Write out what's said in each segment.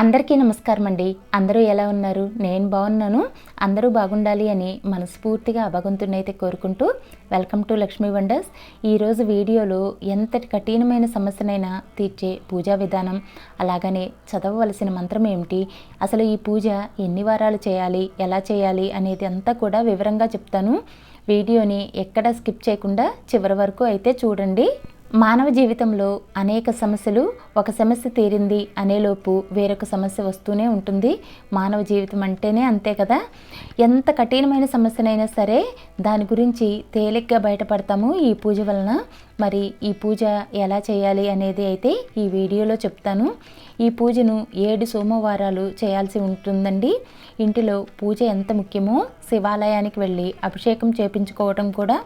అందరికీ నమస్కారం అండి. అందరూ ఎలా ఉన్నారు? నేను బాగున్నాను. అందరూ బాగుండాలి అని మనస్ఫూర్తిగా అభగంతునైతే కోరుకుంటూ వెల్కమ్ టు లక్ష్మీ వండర్స్. ఈరోజు వీడియోలో ఎంతటి కఠినమైన సమస్యనైనా తీర్చే పూజా విధానం అలాగనే చదవవలసిన మంత్రం ఏమిటి? అసలు ఈ పూజ ఎన్ని వారాలు చేయాలి? ఎలా చేయాలి? అనేది అంతా కూడా వివరంగా చెప్తాను. వీడియోని ఎక్కడ స్కిప్ చేయకుండా చివరి వరకు అయితే చూడండి. మానవ జీవితంలో అనేక సమస్యలు ఒక సమస్య తీరింది అనేలోపు వేరొక సమస్య వస్తూనే ఉంటుంది. మానవ జీవితం అంటేనే అంతే కదా. ఎంత కఠినమైన సమస్యనైనా సరే దాని గురించి తేలిగ్గా బయటపడతాము ఈ పూజ వలన. మరి ఈ పూజ ఎలా చేయాలి అనేది అయితే ఈ వీడియోలో చెప్తాను. ఈ పూజను ఏడు సోమవారాలు చేయాల్సి ఉంటుందండి. ఇంటిలో పూజ ఎంత ముఖ్యమో శివాలయానికి వెళ్ళి అభిషేకం చేపించుకోవడం కూడా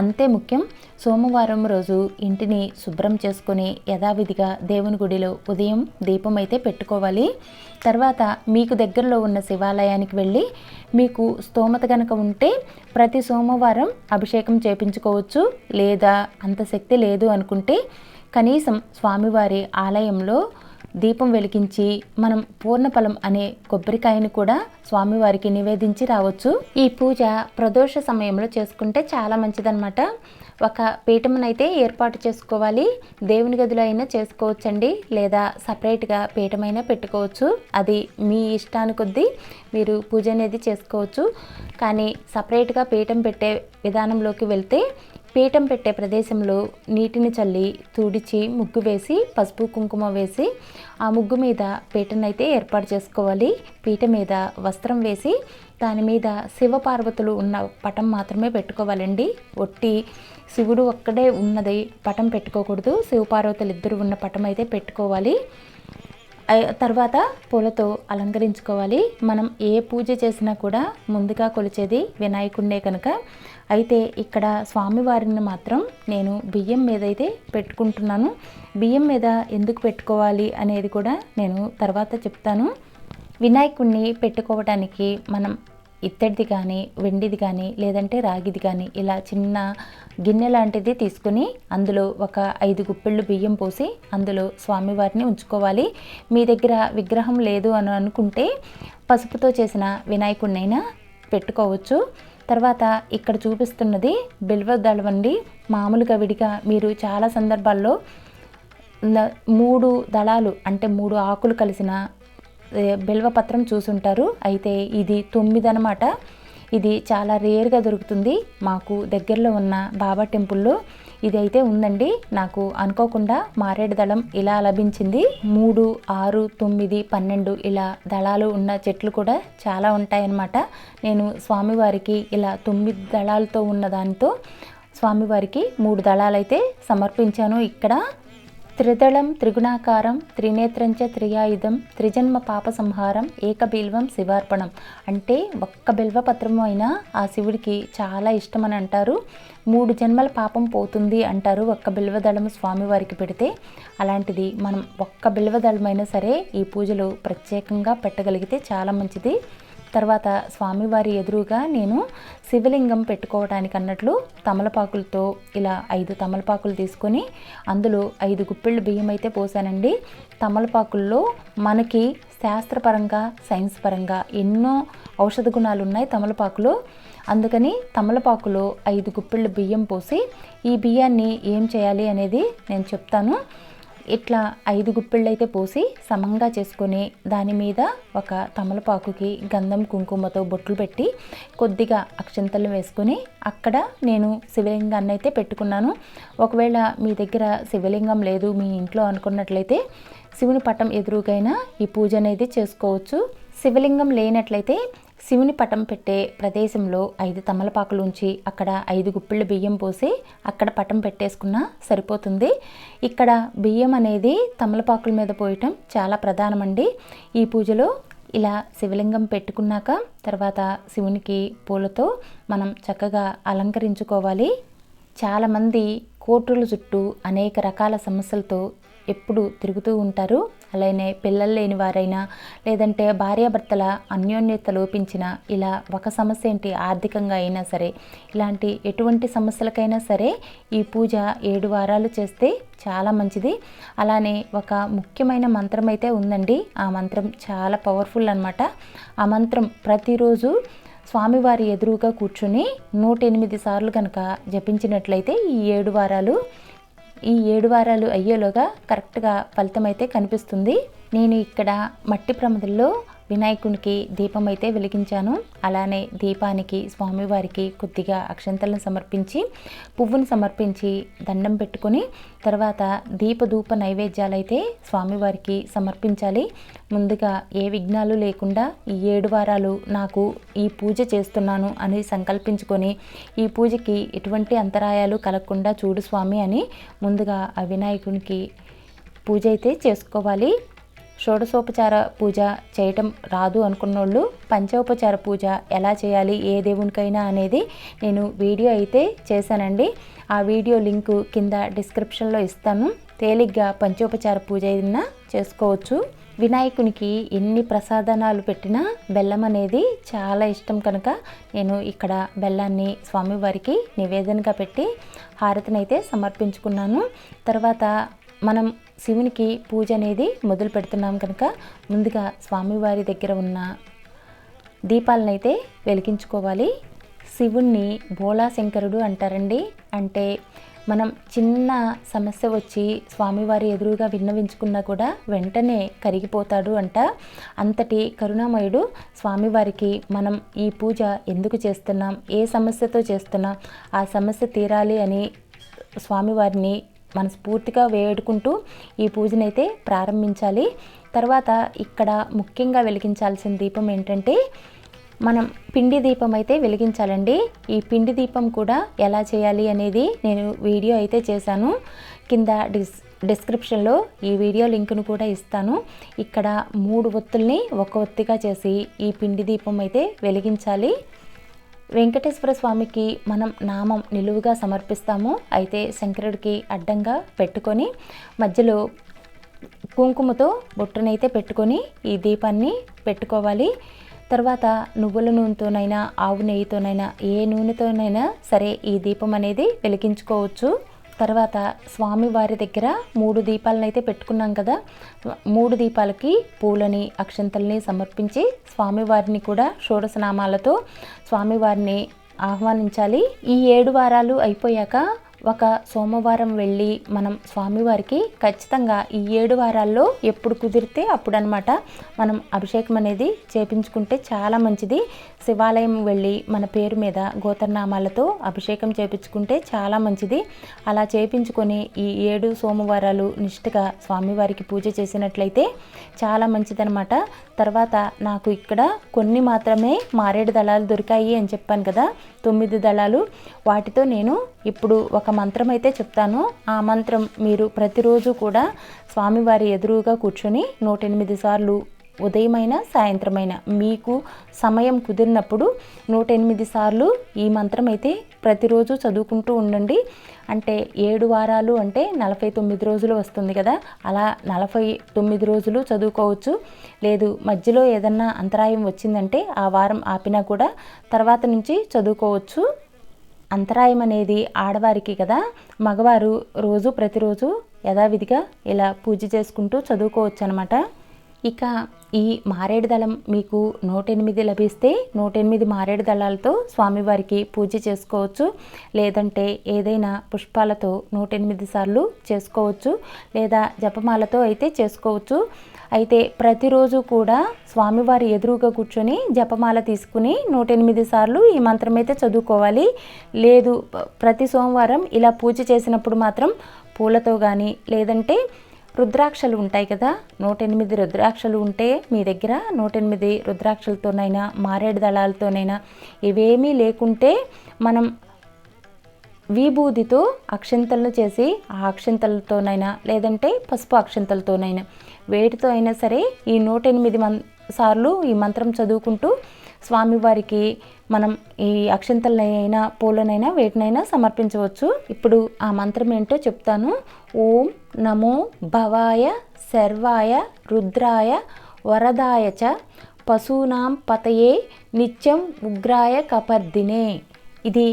అంతే ముఖ్యం. సోమవారం రోజు ఇంటిని శుభ్రం చేసుకుని యథావిధిగా దేవుని గుడిలో ఉదయం దీపం అయితే పెట్టుకోవాలి. తర్వాత మీకు దగ్గరలో ఉన్న శివాలయానికి వెళ్ళి మీకు స్తోమత కనుక ఉంటే ప్రతి సోమవారం అభిషేకం చేపించుకోవచ్చు. లేదా అంత శక్తి లేదు అనుకుంటే కనీసం స్వామివారి ఆలయంలో దీపం వెలిగించి మనం పూర్ణఫలం అనే కొబ్బరికాయను కూడా స్వామివారికి నివేదించి రావచ్చు. ఈ పూజ ప్రదోష సమయంలో చేసుకుంటే చాలా మంచిదన్నమాట. ఒక పీఠమునైతే ఏర్పాటు చేసుకోవాలి. దేవుని గదిలో అయినా చేసుకోవచ్చండి. లేదా సపరేట్గా పీఠమైనా పెట్టుకోవచ్చు. అది మీ ఇష్టానికొద్దీ మీరు పూజ అనేది చేసుకోవచ్చు. కానీ సపరేట్గా పీఠం పెట్టే విధానంలోకి వెళ్తే పీఠం పెట్టే ప్రదేశంలో నీటిని చల్లి తుడిచి ముగ్గు వేసి పసుపు కుంకుమ వేసి ఆ ముగ్గు మీద పీటనైతే ఏర్పాటు చేసుకోవాలి. పీట మీద వస్త్రం వేసి దాని మీద శివపార్వతులు ఉన్న పటం మాత్రమే పెట్టుకోవాలండి. ఒట్టి శివుడు ఒక్కడే ఉన్నది పటం పెట్టుకోకూడదు. శివపార్వతులు ఇద్దరు ఉన్న పటం అయితే పెట్టుకోవాలి. తర్వాత పూలతో అలంకరించుకోవాలి. మనం ఏ పూజ చేసినా కూడా ముందుగా కొలిచేది వినాయకుడినే కనుక. అయితే ఇక్కడ స్వామివారిని మాత్రం నేను బియ్యం మీద అయితే పెట్టుకుంటున్నాను. బియ్యం మీద ఎందుకు పెట్టుకోవాలి అనేది కూడా నేను తర్వాత చెప్తాను. వినాయకుడిని పెట్టుకోవడానికి మనం ఇత్తడిది కానీ వెండిది కానీ లేదంటే రాగిది కానీ ఇలా చిన్న గిన్నె లాంటిది తీసుకుని అందులో ఒక ఐదు గుప్పిళ్ళు బియ్యం పోసి అందులో స్వామివారిని ఉంచుకోవాలి. మీ దగ్గర విగ్రహం లేదు అని అనుకుంటే పసుపుతో చేసిన వినాయకుడినైనా పెట్టుకోవచ్చు. తర్వాత ఇక్కడ చూపిస్తున్నది బిల్వ అండి. మామూలుగా విడిగా మీరు చాలా సందర్భాల్లో న- మూడు దళాలు అంటే మూడు ఆకులు కలిసిన బిల్వపత్రం చూసుంటారు. అయితే ఇది తొమ్మిది అనమాట ఇది చాలా రేర్గా దొరుకుతుంది. మాకు దగ్గరలో ఉన్న బాబా టెంపుల్లో ఇది అయితే ఉందండి. నాకు అనుకోకుండా మారేడు దళం ఇలా లభించింది. మూడు ఆరు తొమ్మిది పన్నెండు ఇలా దళాలు ఉన్న చెట్లు కూడా చాలా ఉంటాయన్నమాట. నేను స్వామివారికి ఇలా తొమ్మిది దళాలతో ఉన్న దానితో స్వామివారికి మూడు దళాలైతే సమర్పించాను ఇక్కడ. త్రిదళం త్రిగుణాకారం త్రినేత్రంచ త్రియాయుధం త్రిజన్మ పాప సంహారం ఏకబిల్వం శివార్పణం. అంటే ఒక్క బిల్వపత్రం అయినా ఆ శివుడికి చాలా ఇష్టమని అంటారు. మూడు జన్మల పాపం పోతుంది అంటారు ఒక్క బిల్వదళం స్వామివారికి పెడితే. అలాంటిది మనం ఒక్క బిల్వదళమైనా సరే ఈ పూజలు ప్రత్యేకంగా పెట్టగలిగితే చాలా మంచిది. తర్వాత స్వామివారి ఎదురుగా నేను శివలింగం పెట్టుకోవడానికి అన్నట్లు తమలపాకులతో ఇలా ఐదు తమలపాకులు తీసుకొని అందులో ఐదు గుప్పిళ్ళు బియ్యం అయితే పోసానండి. తమలపాకుల్లో మనకి శాస్త్రపరంగా సైన్స్ పరంగా ఎన్నో ఔషధ గుణాలు ఉన్నాయి తమలపాకులో. అందుకని తమలపాకులో ఐదు గుప్పిళ్ళు బియ్యం పోసి ఈ బియ్యాన్ని ఏం చేయాలి అనేది నేను చెప్తాను. ఇట్లా ఐదు గుప్పిళ్ళు అయితే పోసి సమంగా చేసుకొని దాని మీద ఒక తమలపాకుకి గంధం కుంకుమతో బొట్లు పెట్టి కొద్దిగా అక్షంతలు వేసుకొని అక్కడ నేను శివలింగాన్ని అయితే పెట్టుకున్నాను. ఒకవేళ మీ దగ్గర శివలింగం లేదు మీ ఇంట్లో అనుకున్నట్లయితే శివుని పటం ఎదురుగైనా ఈ పూజ అనేది చేసుకోవచ్చు. శివలింగం లేనట్లయితే శివుని పటం పెట్టే ప్రదేశంలో ఐదు తమలపాకులు ఉంచి అక్కడ ఐదు గుప్పిళ్ళు బియ్యం పోసి అక్కడ పటం పెట్టేసుకున్నా సరిపోతుంది. ఇక్కడ బియ్యం అనేది తమలపాకుల మీద పోయటం చాలా ప్రధానమండి. ఈ పూజలో ఇలా శివలింగం పెట్టుకున్నాక తర్వాత శివునికి పూలతో మనం చక్కగా అలంకరించుకోవాలి. చాలామంది కోట్రుల చుట్టూ అనేక రకాల సమస్యలతో ఎప్పుడు తిరుగుతూ ఉంటారు. అలానే పిల్లలు లేని వారైనా లేదంటే భార్యాభర్తల అన్యోన్యత లోపించిన ఇలా ఒక సమస్య ఏంటి ఆర్థికంగా అయినా సరే ఇలాంటి ఎటువంటి సమస్యలకైనా సరే ఈ పూజ ఏడు వారాలు చేస్తే చాలా మంచిది. అలానే ఒక ముఖ్యమైన మంత్రం అయితే ఉందండి. ఆ మంత్రం చాలా పవర్ఫుల్ అనమాట ఆ మంత్రం ప్రతిరోజు స్వామివారి ఎదురుగా కూర్చొని నూట ఎనిమిది సార్లు కనుక జపించినట్లయితే ఈ ఏడు వారాలు ఈ ఏడు వారాలు అయ్యేలోగా కరెక్ట్గా ఫలితం అయితే కనిపిస్తుంది. నేను ఇక్కడ మట్టి ప్రమదల్లో వినాయకునికి దీపం అయితే వెలిగించాను. అలానే దీపానికి స్వామివారికి కొద్దిగా అక్షంతలను సమర్పించి పువ్వును సమర్పించి దండం పెట్టుకొని తర్వాత దీపధూప నైవేద్యాలు అయితే స్వామివారికి సమర్పించాలి. ముందుగా ఏ విఘ్నాలు లేకుండా ఈ ఏడు వారాలు నాకు ఈ పూజ చేస్తున్నాను అని సంకల్పించుకొని ఈ పూజకి ఎటువంటి అంతరాయాలు కలగకుండా చూడు స్వామి అని ముందుగా ఆ వినాయకునికి పూజ అయితే చేసుకోవాలి. షోడశోపచార పూజ చేయటం రాదు అనుకున్నోళ్ళు పంచోపచార పూజ ఎలా చేయాలి ఏ దేవునికైనా అనేది నేను వీడియో అయితే చేశానండి. ఆ వీడియో లింకు కింద డిస్క్రిప్షన్లో ఇస్తాను. తేలిగ్గా పంచోపచార పూజ అయినా చేసుకోవచ్చు. వినాయకునికి ఎన్ని ప్రసాదనాలు పెట్టినా బెల్లం అనేది చాలా ఇష్టం కనుక నేను ఇక్కడ బెల్లాన్ని స్వామివారికి నివేదనగా పెట్టి హారతినైతే సమర్పించుకున్నాను. తర్వాత మనం శివునికి పూజ అనేది మొదలు పెడుతున్నాం కనుక ముందుగా స్వామివారి దగ్గర ఉన్న దీపాలనైతే వెలిగించుకోవాలి. శివుణ్ణి భోళా శంకరుడు అంటారండి. అంటే మనం చిన్న సమస్య వచ్చి స్వామివారి ఎదురుగా విన్నవించుకున్నా కూడా వెంటనే కరిగిపోతాడు అంట. అంతటి కరుణామయుడు స్వామివారికి మనం ఈ పూజ ఎందుకు చేస్తున్నాం? ఏ సమస్యతో చేస్తున్నాం? ఆ సమస్య తీరాలి అని స్వామివారిని మనస్ఫూర్తిగా వేడుకుంటూ ఈ పూజనైతే ప్రారంభించాలి. తర్వాత ఇక్కడ ముఖ్యంగా వెలిగించాల్సిన దీపం ఏంటంటే మనం పిండి దీపం అయితే వెలిగించాలండి. ఈ పిండి దీపం కూడా ఎలా చేయాలి అనేది నేను వీడియో అయితే చేశాను. కింద డిస్ డిస్క్రిప్షన్లో ఈ వీడియో లింక్ను కూడా ఇస్తాను. ఇక్కడ మూడు ఒత్తుల్ని ఒక ఒత్తిగా చేసి ఈ పిండి దీపం అయితే వెలిగించాలి. వెంకటేశ్వర స్వామికి మనం నామం నిలువుగా సమర్పిస్తాము. అయితే శంకరుడికి అడ్డంగా పెట్టుకొని మధ్యలో కుంకుమతో బొట్టునైతే పెట్టుకొని ఈ దీపాన్ని పెట్టుకోవాలి. తర్వాత నువ్వుల నూనెతోనైనా ఆవు నెయ్యితోనైనా ఏ నూనెతోనైనా సరే ఈ దీపం అనేది వెలిగించుకోవచ్చు. తర్వాత స్వామివారి దగ్గర మూడు దీపాలను అయితే పెట్టుకున్నాం కదా. మూడు దీపాలకి పూలని అక్షంతల్ని సమర్పించి స్వామివారిని కూడా షోడశనామాలతో స్వామివారిని ఆహ్వానించాలి. ఈ ఏడు వారాలు అయిపోయాక ఒక సోమవారం వెళ్ళి మనం స్వామివారికి ఖచ్చితంగా ఈ ఏడు వారాల్లో ఎప్పుడు కుదిరితే అప్పుడు అనమాట మనం అభిషేకం అనేది చేపించుకుంటే చాలా మంచిది. శివాలయం వెళ్ళి మన పేరు మీద గోతర్నామాలతో అభిషేకం చేపించుకుంటే చాలా మంచిది. అలా చేపించుకొని ఈ ఏడు సోమవారాలు నిష్ఠగా స్వామివారికి పూజ చేసినట్లయితే చాలా మంచిదనమాట తర్వాత నాకు ఇక్కడ కొన్ని మాత్రమే మారేడు దళాలు దొరికాయి అని చెప్పాను కదా తొమ్మిది దళాలు. వాటితో నేను ఇప్పుడు ఒక మంత్రం అయితే చెప్తాను. ఆ మంత్రం మీరు ప్రతిరోజు కూడా స్వామివారి ఎదురుగా కూర్చొని నూట ఎనిమిది సార్లు ఉదయమైన సాయంత్రమైన మీకు సమయం కుదిరినప్పుడు నూట ఎనిమిది సార్లు ఈ మంత్రం అయితే ప్రతిరోజు చదువుకుంటూ ఉండండి. అంటే ఏడు వారాలు అంటే నలభై తొమ్మిది రోజులు వస్తుంది కదా అలా నలభై తొమ్మిది రోజులు చదువుకోవచ్చు. లేదు మధ్యలో ఏదన్నా అంతరాయం వచ్చిందంటే ఆ వారం ఆపినా కూడా తర్వాత నుంచి చదువుకోవచ్చు. అంతరాయం అనేది ఆడవారికి కదా మగవారు రోజు ప్రతిరోజు యథావిధిగా ఇలా పూజ చేసుకుంటూ చదువుకోవచ్చు అనమాట ఇక ఈ మారేడు దళం మీకు నూటెనిమిది లభిస్తే నూటెనిమిది మారేడు దళాలతో స్వామివారికి పూజ చేసుకోవచ్చు. లేదంటే ఏదైనా పుష్పాలతో నూటెనిమిది సార్లు చేసుకోవచ్చు. లేదా జపమాలతో అయితే చేసుకోవచ్చు. అయితే ప్రతిరోజు కూడా స్వామివారి ఎదురుగా కూర్చొని జపమాల తీసుకుని నూటెనిమిది సార్లు ఈ మంత్రం అయితే చదువుకోవాలి. లేదు ప్రతి సోమవారం ఇలా పూజ చేసినప్పుడు మాత్రం పూలతో కానీ లేదంటే రుద్రాక్షలు ఉంటాయి కదా? నూట ఎనిమిది రుద్రాక్షలు ఉంటే మీ దగ్గర నూట ఎనిమిది రుద్రాక్షలతోనైనా మారేడు దళాలతోనైనా ఇవేమీ లేకుంటే మనం విభూదితో అక్షంతలను చేసి ఆ అక్షంతలతోనైనా లేదంటే పసుపు అక్షంతలతోనైనా వేటితో అయినా సరే ఈ నూట ఎనిమిది మం సార్లు ఈ మంత్రం చదువుకుంటూ స్వామివారికి మనం ఈ అక్షంతలనైనా పూలనైనా వేటినైనా సమర్పించవచ్చు. ఇప్పుడు ఆ మంత్రం ఏంటో చెప్తాను. ఓం నమో భవాయ శర్వాయ రుద్రాయ వరదాయ చ పశూనాం పతయే నిత్యం ఉగ్రాయ కపర్దినే. ఇది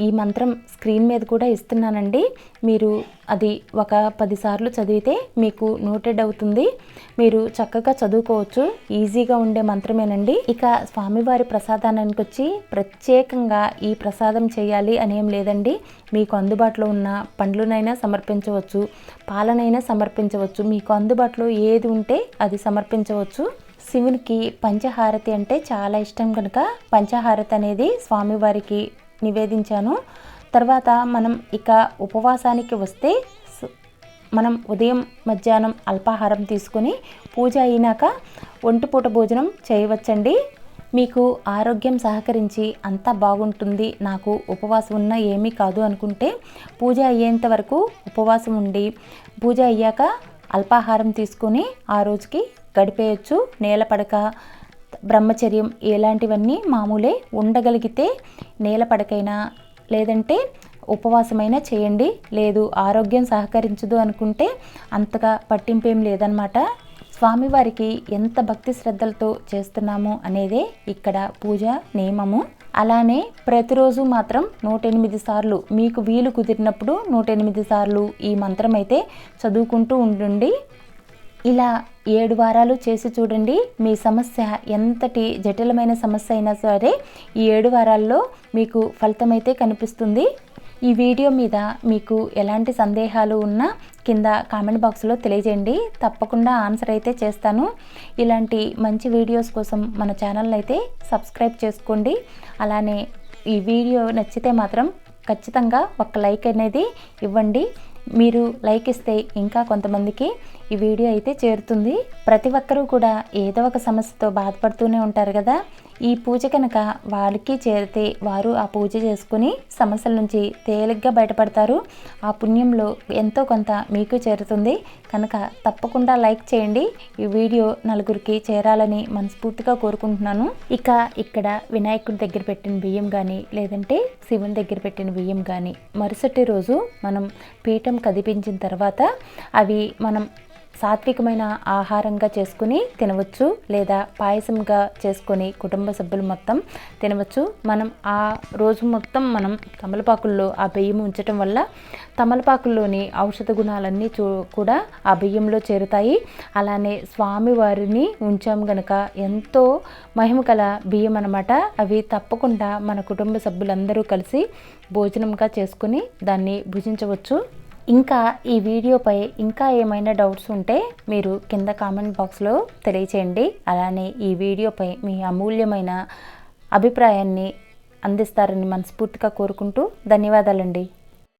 ఈ మంత్రం స్క్రీన్ మీద కూడా ఇస్తున్నానండి. మీరు అది ఒక పదిసార్లు చదివితే మీకు నోటెడ్ అవుతుంది. మీరు చక్కగా చదువుకోవచ్చు. ఈజీగా ఉండే మంత్రమేనండి. ఇక స్వామివారి ప్రసాదానికి వచ్చి ప్రత్యేకంగా ఈ ప్రసాదం చేయాలి అనేం లేదండి. మీకు అందుబాటులో ఉన్న పండ్లనైనా సమర్పించవచ్చు. పాలనైనా సమర్పించవచ్చు. మీకు అందుబాటులో ఏది ఉంటే అది సమర్పించవచ్చు. శివునికి పంచహారతి అంటే చాలా ఇష్టం కనుక పంచహారతి అనేది స్వామివారికి నివేదించాను. తర్వాత మనం ఇక ఉపవాసానికి వస్తే మనం ఉదయం మధ్యాహ్నం అల్పాహారం తీసుకొని పూజ అయినాక ఒంటిపూట భోజనం చేయవచ్చండి. మీకు ఆరోగ్యం సహకరించి అంతా బాగుంటుంది నాకు ఉపవాసం ఉన్న ఏమీ కాదు అనుకుంటే పూజ అయ్యేంత వరకు ఉపవాసం ఉండి పూజ అయ్యాక అల్పాహారం తీసుకొని ఆ రోజుకి గడిపేయచ్చు. నేల పడక బ్రహ్మచర్యం ఇలాంటివన్నీ మామూలే ఉండగలిగితే నేల పడకైనా లేదంటే ఉపవాసమైనా చేయండి. లేదు ఆరోగ్యం సహకరించదు అనుకుంటే అంతగా పట్టింపేం లేదనమాట స్వామివారికి ఎంత భక్తి శ్రద్ధలతో చేస్తున్నాము అనేదే ఇక్కడ పూజ నియమము. అలానే ప్రతిరోజు మాత్రం నూట ఎనిమిది సార్లు మీకు వీలు కుదిరినప్పుడు నూట ఎనిమిది సార్లు ఈ మంత్రం అయితే చదువుకుంటూ ఉండండి. ఇలా ఏడు వారాలు చేసి చూడండి. మీ సమస్య ఎంతటి జటిలమైన సమస్య అయినా సరే ఈ ఏడు వారాల్లో మీకు ఫలితమైతే కనిపిస్తుంది. ఈ వీడియో మీద మీకు ఎలాంటి సందేహాలు ఉన్నా కింద కామెంట్ బాక్స్లో తెలియజేయండి. తప్పకుండా ఆన్సర్ అయితే చేస్తాను. ఇలాంటి మంచి వీడియోస్ కోసం మన ఛానల్ అయితే సబ్స్క్రైబ్ చేసుకోండి. అలానే ఈ వీడియో నచ్చితే మాత్రం ఖచ్చితంగా ఒక లైక్ అనేది ఇవ్వండి. మీరు లైక్ ఇస్తే ఇంకా కొంతమందికి ఈ వీడియో అయితే చేరుతుంది. ప్రతి ఒక్కరూ కూడా ఏదో ఒక సమస్యతో బాధపడుతూనే ఉంటారు కదా. ఈ పూజ కనుక వారికి చేరితే వారు ఆ పూజ చేసుకుని సమస్యల నుంచి తేలిగ్గా బయటపడతారు. ఆ పుణ్యంలో ఎంతో కొంత మీకు చేరుతుంది. కనుక తప్పకుండా లైక్ చేయండి. ఈ వీడియో నలుగురికి చేరాలని మనస్ఫూర్తిగా కోరుకుంటున్నాను. ఇక ఇక్కడ వినాయకుడి దగ్గర పెట్టిన బియ్యం కానీ లేదంటే శివుని దగ్గర పెట్టిన బియ్యం కానీ మరుసటి రోజు మనం పీఠం కదిపించిన తర్వాత అవి మనం సాత్వికమైన ఆహారంగా చేసుకుని తినవచ్చు లేదా పాయసంగా చేసుకొని కుటుంబ సభ్యులు మొత్తం తినవచ్చు. మనం ఆ రోజు మొత్తం మనం తమలపాకుల్లో ఆ బియ్యం ఉంచటం వల్ల తమలపాకుల్లోని ఔషధ గుణాలన్నీ చూ కూడా ఆ బియ్యంలో చేరుతాయి. అలానే స్వామివారిని ఉంచాం గనక ఎంతో మహిమ కల బియ్యం అనమాట అవి తప్పకుండా మన కుటుంబ సభ్యులందరూ కలిసి భోజనంగా చేసుకుని దాన్ని భుజించవచ్చు. ఇంకా ఈ వీడియోపై ఇంకా ఏమైనా డౌట్స్ ఉంటే మీరు కింద కామెంట్ బాక్స్లో తెలియచేయండి. అలానే ఈ వీడియోపై మీ అమూల్యమైన అభిప్రాయాన్ని అందిస్తారని మనస్ఫూర్తిగా కోరుకుంటూ ధన్యవాదాలండి.